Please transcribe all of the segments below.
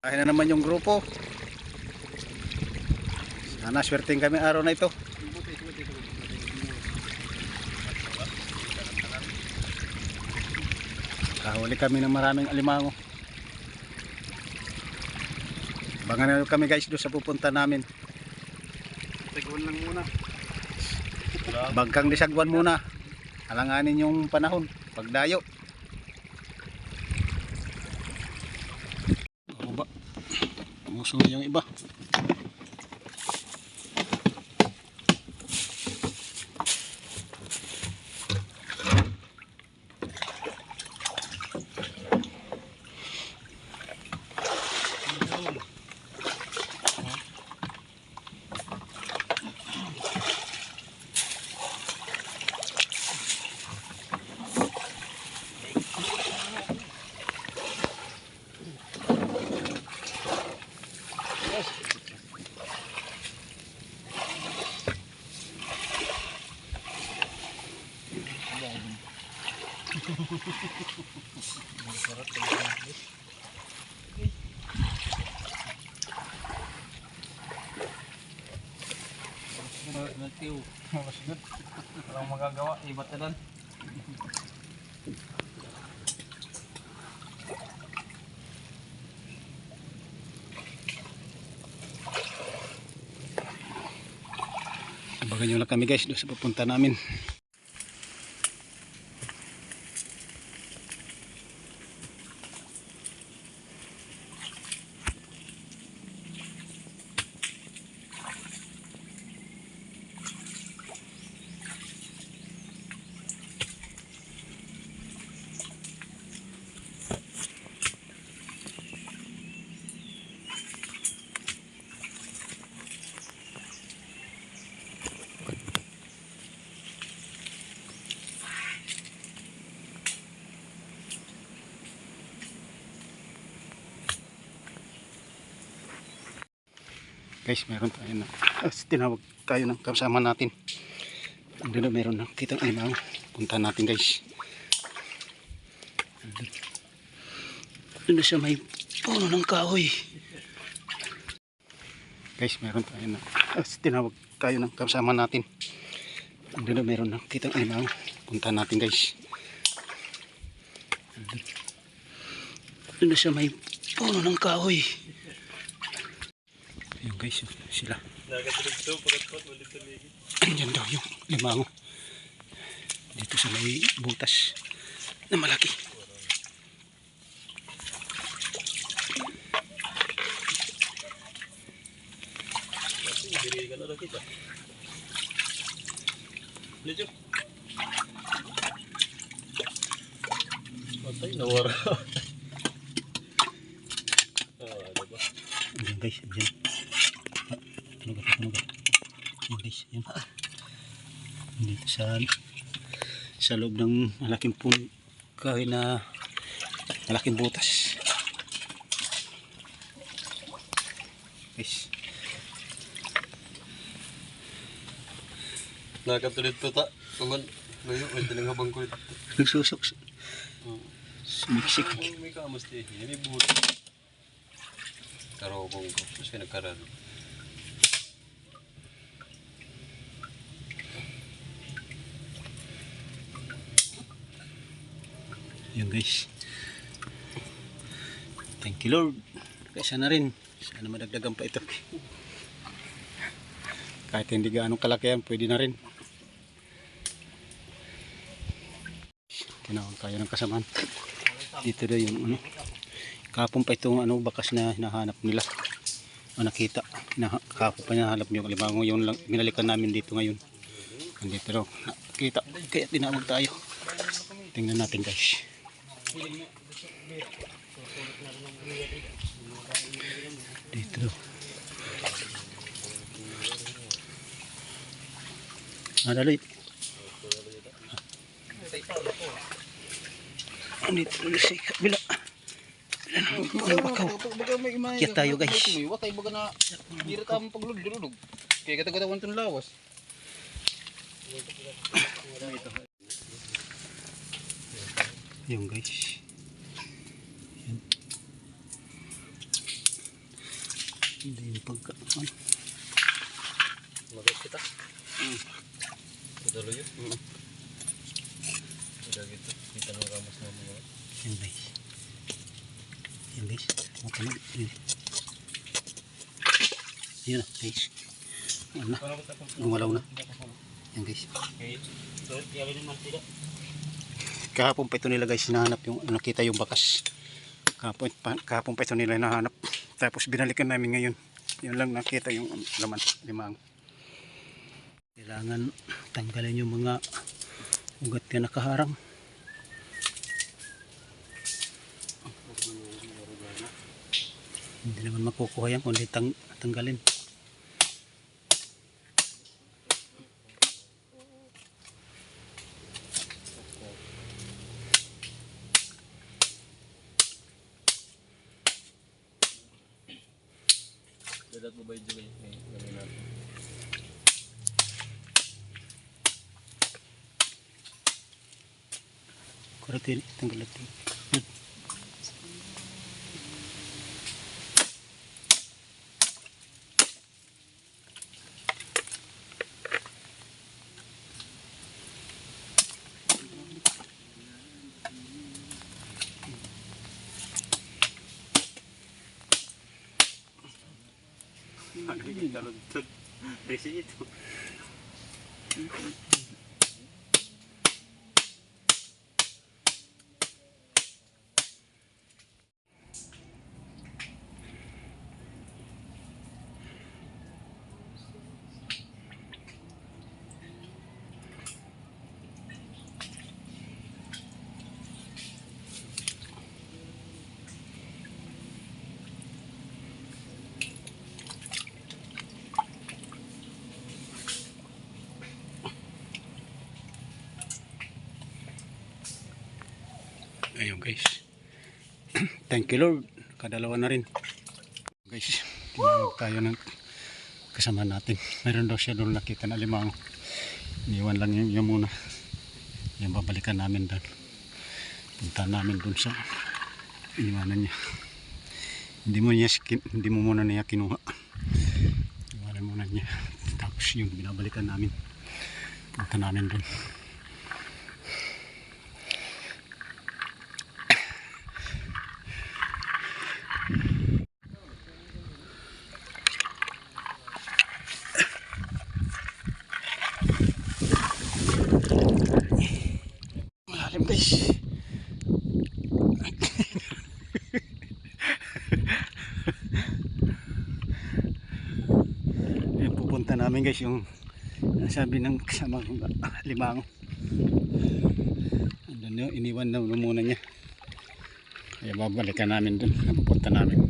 Kaya na naman yung grupo. Sana swerteng kami araw na ito. Kahuli kami ng maraming alimango. Abangan na kami guys doon sa pupunta namin. Tagwan lang muna. Bangkang disagwan muna. Alanganin yung panahon. Pagdayo. Ako ba? Muso yung iba. Masugod. Walang magagawa. Ibat na lang. Lang kami guys doon sa pupunta namin. Guys, meron tayo na. ah, tinawag tayo ng kasama natin. Na meron na kitang alimango. Punta natin guys. Andun. Andun na siya may puno ng kahoy. Guys, meron tayo na. ah, tinawag tayo ng kasama natin. Na meron na kitang alimango. Punta natin guys. Andun. Andun na siya may puno ng kahoy. Guys, sila. Ayan daw yung limango. Dito sa may butas na malaki. Ka na lang kita. Medyo. Patay. Nawara. Ah, ano ba? Ayan guys, ayan. Ah, Tunugat, tunugat. Ayan guys, ayan. Dito sa sa loob ng malaking pun kahoy na malaking butas. Guys, Nakatulit pa ta. Kuman. Layo. May tinanghabang ko nagsusok. Sumiksik. May kamas di. Yan may buhot. Karobong ko. May nagkararo. Yun guys. Thank you Lord. Kaya sana rin. Sana madagdagan pa ito. Kahit hindi gaano kalaki yan, pwede na rin. Tinawag tayo ng kasamaan. Dito daw yung ano. Kapon pa itong ano, bakas na hinahanap nila. O nakita. Hinaha- Kapon pa hinahanap yung alimango. Yung lang, binalikan namin dito ngayon. Nandito daw. Nakita. Kaya tinawag tayo. Tingnan natin guys. Dito. Ah, dali. Ah, Dito dali sa kabila. Kaya tayo, guys. Watay baga na dira ta mo paglulog. Kaya kata kata tong lawas. Yung guys. Yan. Hindi yung pagka... Ano? Magas kita. Mm. Tutuloy yun. Udah gitu. Kita mau ramas na mga. Yan guys. Yan guys. Matalag. Yan. Yan na guys. Yan na. Gumalaw na. Yan guys. Okay. So, yari naman tidak. Kahapon pa ito nila guys hinahanap yung nakita yung bakas. Kahapon pa, kahapon pa ito nila hinahanap. Tapos binalikan namin ngayon. Yun lang nakita yung laman limang. Kailangan tanggalin yung mga ugat na nakaharang. Hindi naman makukuha yan kundi tang tanggalin. Dadat mo ba yung juga yung gawin natin? Kuratin, tanggal natin. Yan. Resito. Ayun guys. Thank you Lord. Kadalawa na rin. Guys, tinawag tayo ng kasama natin. Meron daw siya doon nakita na limang. Iniwan lang yun, yun muna. Yan babalikan namin doon. Punta namin doon sa iniwanan niya. Hindi mo niya hindi mo muna niya kinuha. Iniwanan muna niya. Tapos yun binabalikan namin. Punta namin doon. Malalim guys. Yung guys yung sabi ng kasama kong limang. Andun yun, iniwan na muna niya. Kaya babalikan namin dun. Napupunta namin.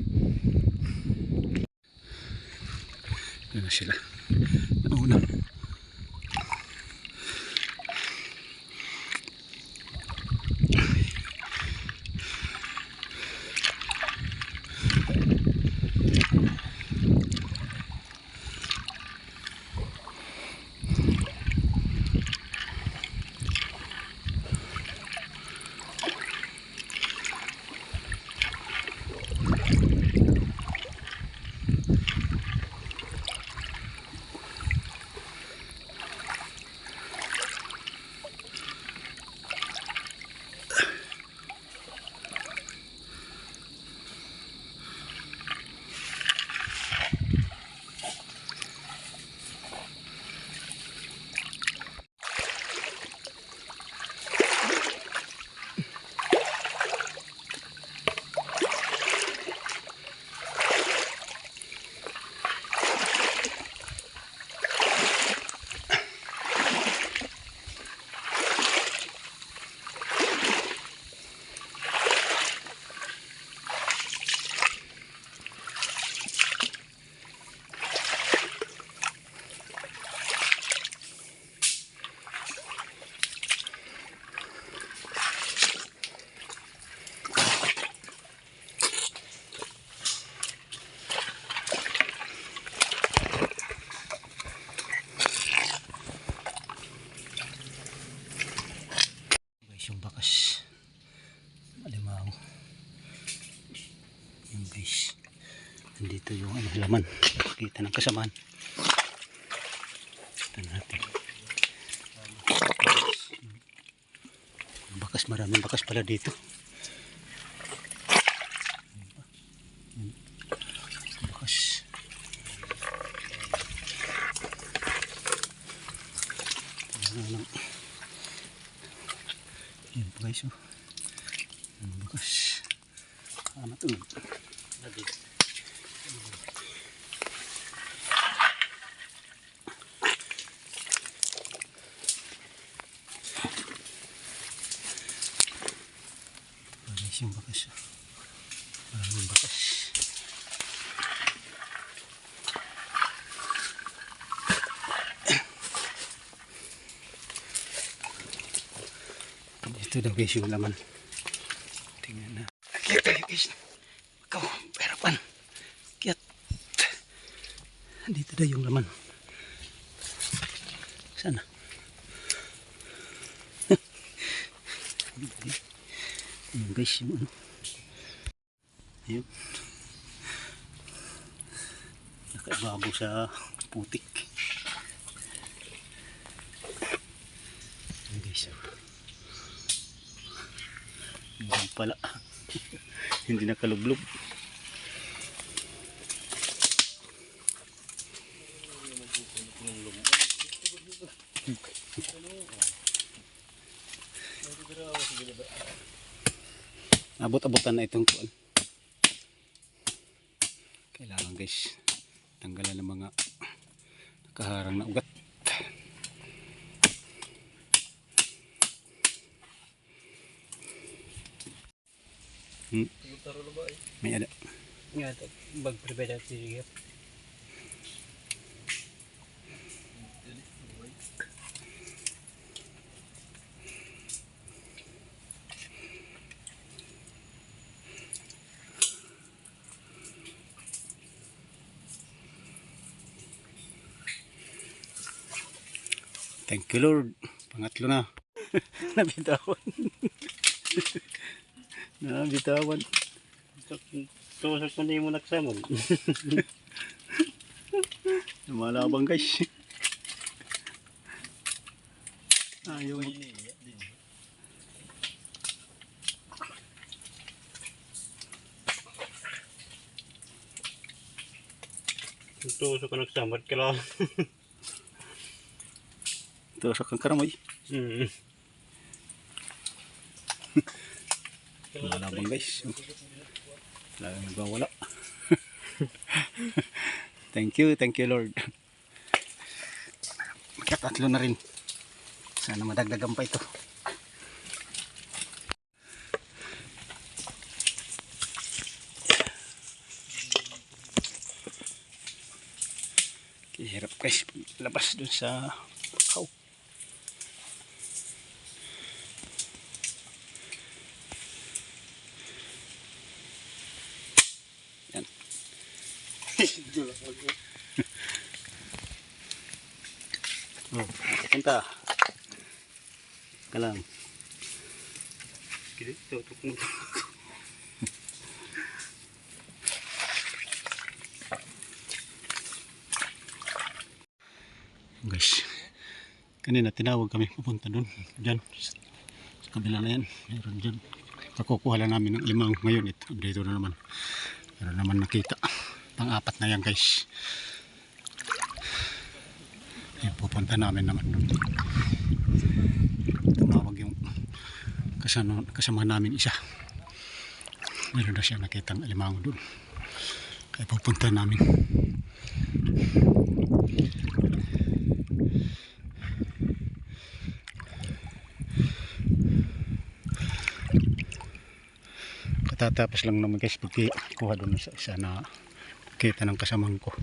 Doon na sila. Nauna. Yung ano, laman. Kita ng kasamaan. Ito natin. Bakas, maraming bakas pala dito. Bakas. Ano lang. Yan pa guys oh. Bakas. Ah, matulog. Lagi. Bakas. oh. Maraming bakas. Ito daw guys yung laman. Tingnan na. Kiyat tayo guys. Ikaw, perapan. Kiyat. Dito daw yung laman. Sana. Ayun guys yung ano. Ayun. Nakaibabaw sa putik. Ayun guys. Ayun pala. Hindi nakalublob. Abot-abotan na itong kuan. Kailangan guys tanggalan ng mga nakaharang na ugat. Hmm. May ada. Nga, mag-prepare natin sige. Thank you Lord. Pangatlo na. Nabitawan. Nabitawan. Tusok na yung nagsamon. Lumalabang guys. Ayaw. Tusok ka lang. Tusok ang karamoy. Hmm. Lumalabang guys. Lagang nagwawala. thank you, thank you Lord. Magkatatlo na rin. Sana madagdagan pa ito. Hirap guys, labas dun sa oh, punta. Kalang. Kili, tutok mo. Guys, kanina tinawag kami pupunta doon. Diyan, sa kabila na yan. Meron dyan. Kakukuha lang namin ng limang ngayon. Ito, dito na naman. Meron naman nakita. Pang-apat na yan guys. Yan, pupunta namin naman doon. Tumawag yung kasama, kasama namin isa. Meron na siya nakitang alimango doon. Kaya pupunta namin. Katatapos lang naman guys pagkuha doon sa isa na kita ng kasamang ko.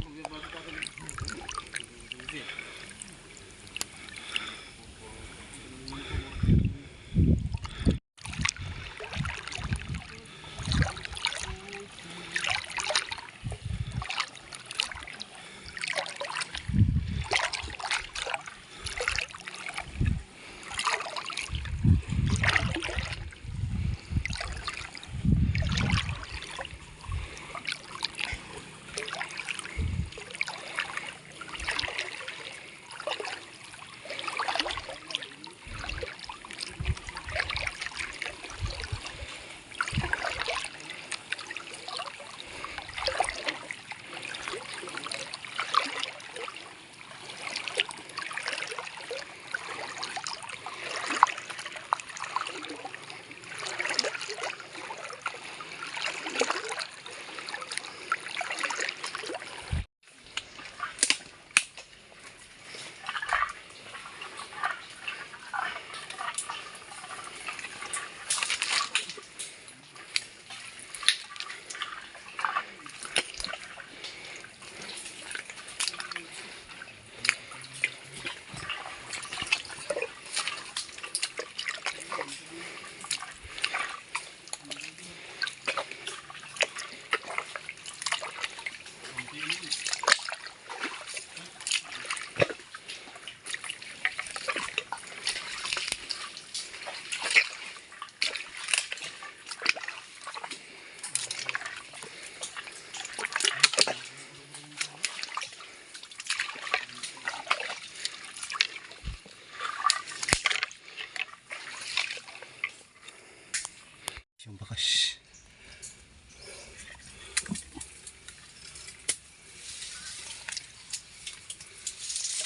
yung bakas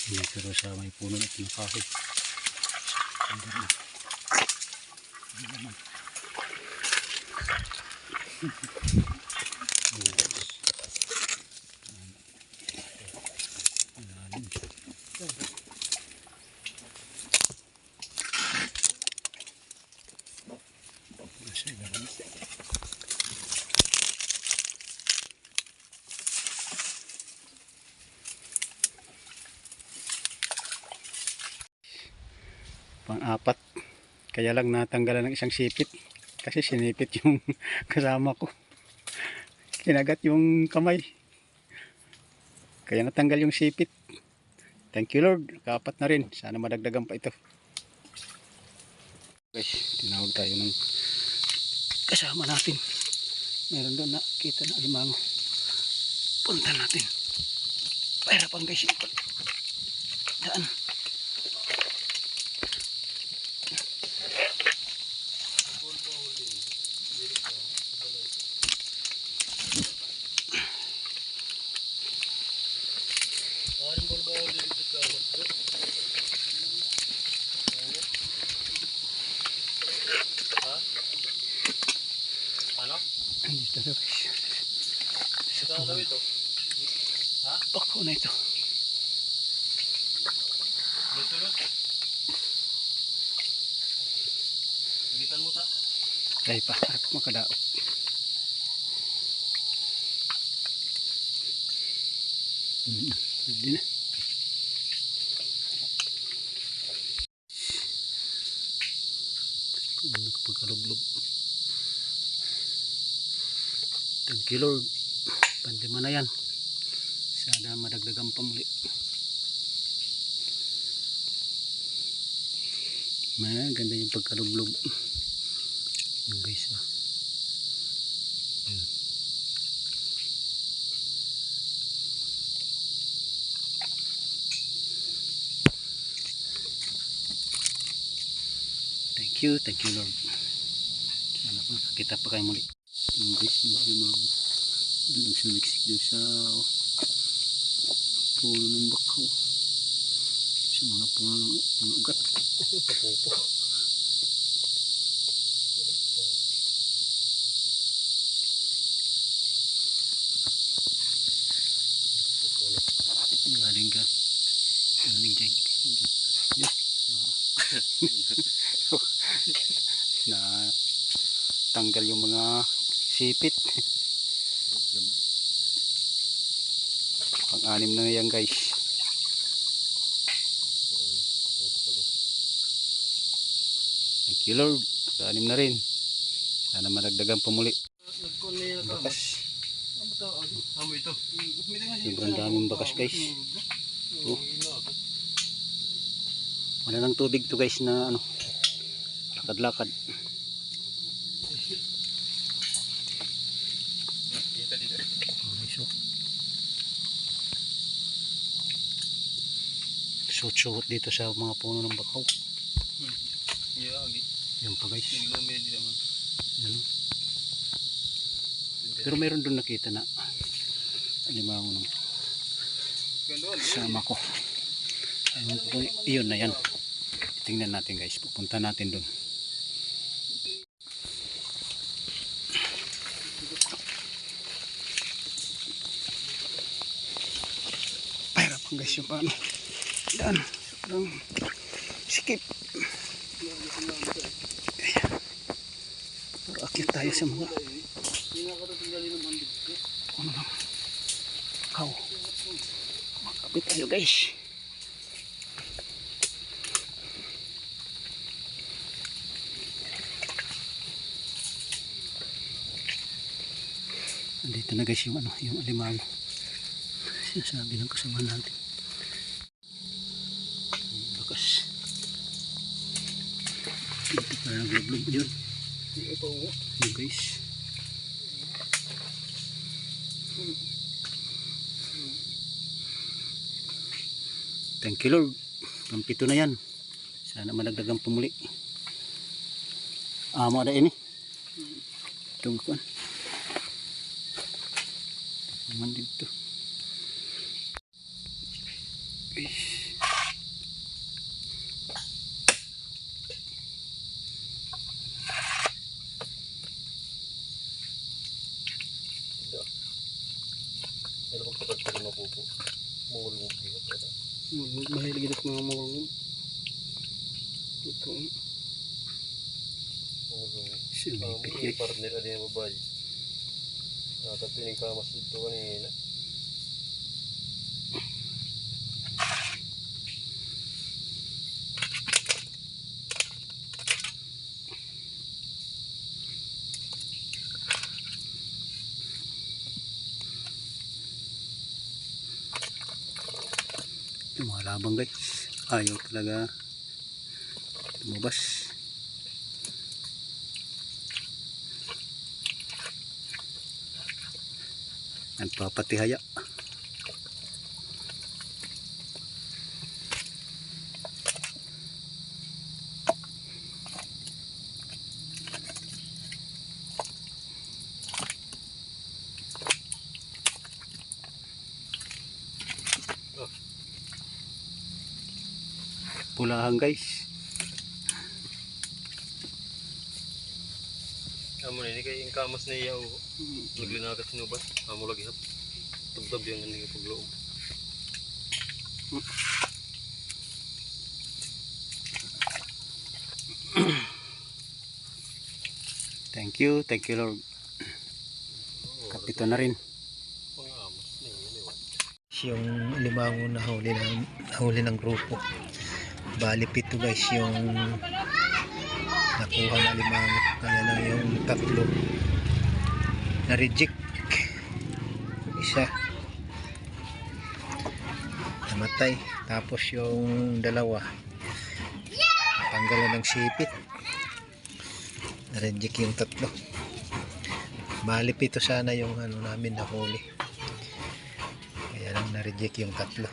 hindi pero siya may puno na kinakahoy. Hindi naman hindi naman Pang-apat. Kaya lang natanggalan ng isang sipit. Kasi sinipit yung kasama ko. Kinagat yung kamay. Kaya natanggal yung sipit. Thank you Lord. Kapat na rin. Sana madagdagan pa ito. Guys, tinawag tayo ng kasama natin. Meron doon na kita na alimango. Punta natin. Pahirapan guys. pag- Daan. Ano? Andito na guys. Ito ang ito. Bako na ito. Ay pa, harap makadaot. Hmm, hindi na. You Lord. Pandima na yan. Sana madagdagan pa muli. Maganda yung pagkalublob. Yung guys. Yun. Thank you, thank you Lord. Sana pa nakakita pa kayo muli. Yung guys, yung yung mga sumiksik doon sa puno ng bakaw. Sa mga puno, mga ugat. Galing ka. Galing dyan. Ah. na tanggal yung mga sipit. Pang-anim na yan guys. Thank you Lord. Pang-anim na rin. Sana madagdagan pa muli. Bakas. Sobrang daming bakas guys. Oh. Wala ng tubig to guys na ano. Lakad-lakad. Kita Suot-suot dito sa mga puno ng bakaw. Yeah, agi. Yan pa guys. Yan. Pero meron doon nakita na alimango ng Gandon. sama ko. Ayun, po, iyon na yan. Tingnan natin guys. Pupunta natin doon. Pahirapan guys yung paano. Yan. Sobrang sikip. Ayan. Pero akit tayo sa mga ano na. Kaw. Makapit tayo guys. Andito na guys yung ano, yung alimango. Sinasabi ng kasama natin. Ang Bakas. Dito pa lang naglublob yun. Yung guys. Thank you Lord. Pampito na yan. Sana madagdagan pumuli. Amo ada ini. Tunggu kan. Naman dito. Ish. Ano kung pagkat ka rin mapupo? Mungulong biyo. Pero Mahilig ito mga mga Ito. mungulong. Sumipit Kami, guys. partner ano yung babae. Nakatapiling kamas dito kanina. Yung mga labang guys. Ayaw talaga lumabas. Nagpapatihaya. Pulahan guys. Ini kay yung kamas na iyaw. Naglinagat sinubas. Amo lagi hap. Yung ano yung pagloob. Thank you, thank you Lord. Kapito na rin. Yung limango na huli ng huli ng grupo bali pito guys yung nakuha na limango kaya lang yung tatlo. Na reject isa. Namatay. Tapos yung dalawa. Tanggalan ng sipit. Na reject yung tatlo. Bali pito sana yung ano namin nahuli kaya lang na-reject yung tatlo.